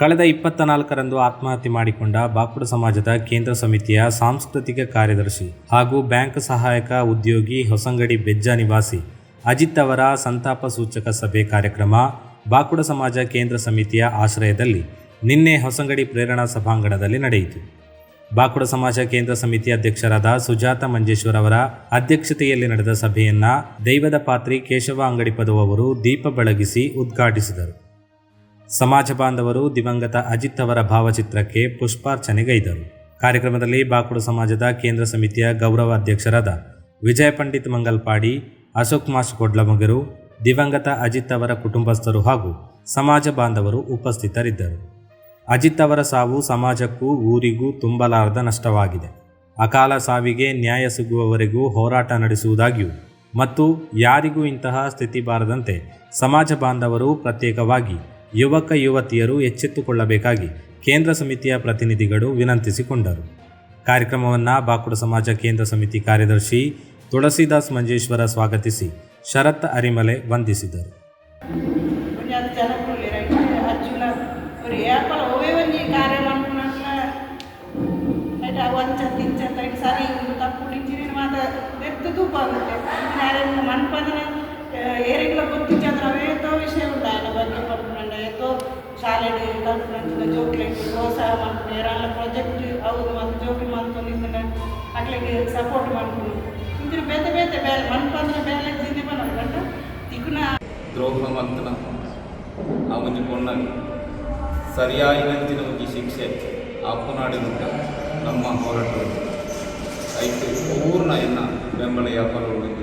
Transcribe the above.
ಕಳೆದ ಇಪ್ಪತ್ತ ನಾಲ್ಕರಂದು ಆತ್ಮಹತ್ಯೆ ಮಾಡಿಕೊಂಡ ಬಾಕುಡ ಸಮಾಜದ ಕೇಂದ್ರ ಸಮಿತಿಯ ಸಾಂಸ್ಕೃತಿಕ ಕಾರ್ಯದರ್ಶಿ ಹಾಗೂ ಬ್ಯಾಂಕ್ ಸಹಾಯಕ ಉದ್ಯೋಗಿ ಹೊಸಂಗಡಿ ಬೆಜ್ಜ ನಿವಾಸಿ ಅಜಿತ್ ಅವರ ಸಂತಾಪ ಸೂಚಕ ಸಭೆ ಕಾರ್ಯಕ್ರಮ ಬಾಕುಡ ಸಮಾಜ ಕೇಂದ್ರ ಸಮಿತಿಯ ಆಶ್ರಯದಲ್ಲಿ ನಿನ್ನೆ ಹೊಸಂಗಡಿ ಪ್ರೇರಣಾ ಸಭಾಂಗಣದಲ್ಲಿ ನಡೆಯಿತು. ಬಾಕುಡ ಸಮಾಜ ಕೇಂದ್ರ ಸಮಿತಿ ಅಧ್ಯಕ್ಷರಾದ ಸುಜಾತ ಮಂಜೇಶ್ವರ್ ಅವರ ಅಧ್ಯಕ್ಷತೆಯಲ್ಲಿ ನಡೆದ ಸಭೆಯನ್ನ ದೈವದ ಪಾತ್ರಿ ಕೇಶವ ಅಂಗಡಿಪದವು ಅವರು ದೀಪ ಬೆಳಗಿಸಿ ಉದ್ಘಾಟಿಸಿದರು. ಸಮಾಜ ಬಾಂಧವರು ದಿವಂಗತ ಅಜಿತ್ ಅವರ ಭಾವಚಿತ್ರಕ್ಕೆ ಪುಷ್ಪಾರ್ಚನೆಗೈದರು. ಕಾರ್ಯಕ್ರಮದಲ್ಲಿ ಬಾಕುಡು ಸಮಾಜದ ಕೇಂದ್ರ ಸಮಿತಿಯ ಗೌರವ ಅಧ್ಯಕ್ಷರಾದ ವಿಜಯ ಪಂಡಿತ್ ಮಂಗಲ್ಪಾಡಿ, ಅಶೋಕ್ ಮಾಸ್ ಕೊಡ್ಲಮಗರು, ದಿವಂಗತ ಅಜಿತ್ ಅವರ ಕುಟುಂಬಸ್ಥರು ಹಾಗೂ ಸಮಾಜ ಬಾಂಧವರು ಉಪಸ್ಥಿತರಿದ್ದರು. ಅಜಿತ್ ಅವರ ಸಾವು ಸಮಾಜಕ್ಕೂ ಊರಿಗೂ ತುಂಬಲಾರದ ನಷ್ಟವಾಗಿದೆ. ಅಕಾಲ ಸಾವಿಗೆ ನ್ಯಾಯ ಸಿಗುವವರೆಗೂ ಹೋರಾಟ ನಡೆಸುವುದಾಗಿಯೂ ಮತ್ತು ಯಾರಿಗೂ ಇಂತಹ ಸ್ಥಿತಿ ಬಾರದಂತೆ ಸಮಾಜ ಬಾಂಧವರು ಪ್ರತ್ಯೇಕವಾಗಿ ಯುವಕ ಯುವತಿಯರು ಎಚ್ಚೆತ್ತುಕೊಳ್ಳಬೇಕಾಗಿ ಕೇಂದ್ರ ಸಮಿತಿಯ ಪ್ರತಿನಿಧಿಗಳು ವಿನಂತಿಸಿಕೊಂಡರು ಕಾರ್ಯಕ್ರಮವನ್ನು ಬಾಕುಡ ಸಮಾಜ ಕೇಂದ್ರ ಸಮಿತಿ ಕಾರ್ಯದರ್ಶಿ ತುಳಸಿದಾಸ್ ಮಂಜೇಶ್ವರ ಸ್ವಾಗತಿಸಿ ಶರತ್ ಅರಿಮಲೆ ವಂದಿಸಿದರು ಒಂಜಾದ ಜನಕ್ಕುಳ್ಳಿ ಕಲ್ಪನಂಚಿನ ಜೋಕ್ಲೆಟ್ ಪ್ರೋತ್ಸಾಹ ಮಾಡ್ಕೊಂಡು ಯಾರಲ್ಲ ಪ್ರಾಜೆಕ್ಟ್ ಹೌದು ಮತ್ತು ಜೋಕಿ ಮಾಡ್ಕೊಂಡಿದ್ದಾನೆ ಅಕ್ಲಿಗೆ ಸಪೋರ್ಟ್ ಮಾಡ್ಕೊಂಡು ಇಂದ್ರೆ ಬೇತೆ ಬೇತೆ ಬೇಲೆ ಮನ್ಪಂದ್ರೆ ಬೇಲೆ ಜಿನ್ನೆ ಬನ್ನೋದು ಗಂಟ ದ್ರೋಹ ಮಂತನ ಆ ಒಂಜಿ ಸರಿಯಾಗಿ ಸರಿಯಾಯಿನಂಚಿನ ಒಂಜಿ ಶಿಕ್ಷೆ ಆಪುನಾಡಿನುಂಟ ನಮ್ಮ ಹೋರಾಟ ಐತೆ ಪೂರ್ಣ ಎನ್ನ ಬೆಂಬಲ ವ್ಯಾಪಾರಗಳು